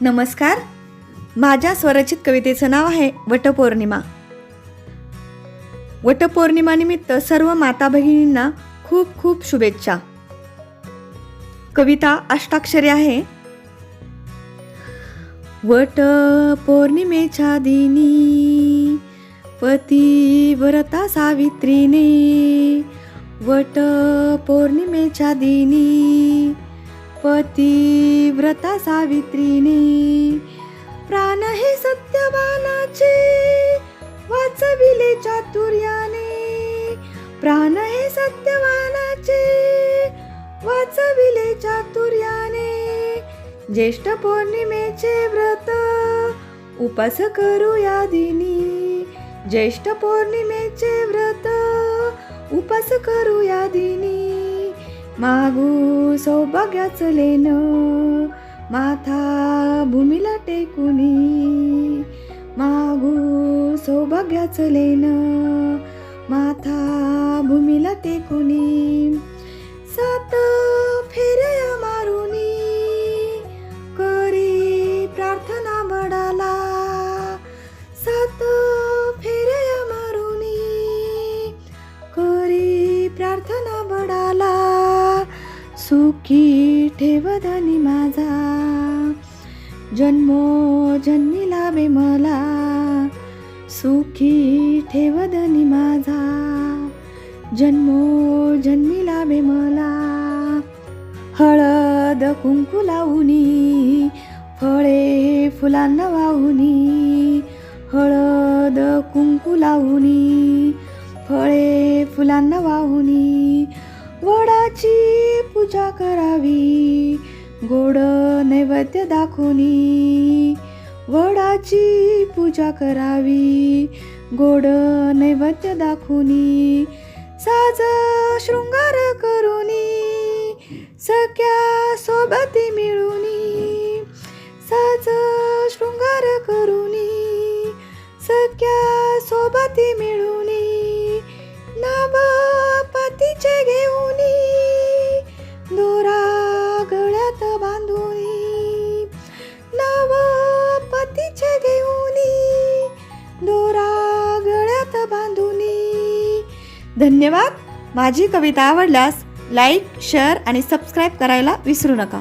नमस्कार. माझ्या स्वरचित कवितेचं नाव आहे वटपौर्णिमा. वटपौर्णिमानिमित्त सर्व माता भगिनींना खूप खूप शुभेच्छा. कविता अष्टाक्षरी आहे. वट पौर्णिमेच्या दिनी पतिव्रता सावित्रीने वट पौर्णिमेच्या दिनी पतिव्रता सावित्रीने. प्राण हे सत्यवानाचे वाचविले चातुर्याने. प्राण हे सत्यवानाचे वाचविले चातुर्याने. ज्येष्ठ पौर्णिमेचे व्रत उपास करूया दिनी ज्येष्ठ पौर्णिमेचे व्रत उपास करूया दिनी मागू सौभाग्याचं लेन माथा भूमीला टेकुनी. मागू सौभाग्याचं लेन माथा भूमीला टेकुनी. सात सुखी ठेव धनी माझा. जन्मो जन्मी लाभे मला. सुखी ठेव धनी माझा. जन्मो जन्मी लाभे मला. हळद कुंकू लावणी फळे फुलांना वाहुनी हळद कुंकू लावणी फळे फुलांना वाहुनी वडाची पूजा करावी. गोड नैवेद्य दाखवणी वडाची पूजा करावी. गोड नैवेद्य दाखवणी साज शृंगार करुनी. सख्या सोबती मिळूनी. साज शृंगार करुनी. सख्या सोबती मिळूनी. धन्यवाद. माझी कविता आवडल्यास लाईक शेअर आणि सबस्क्राईब करायला विसरू नका.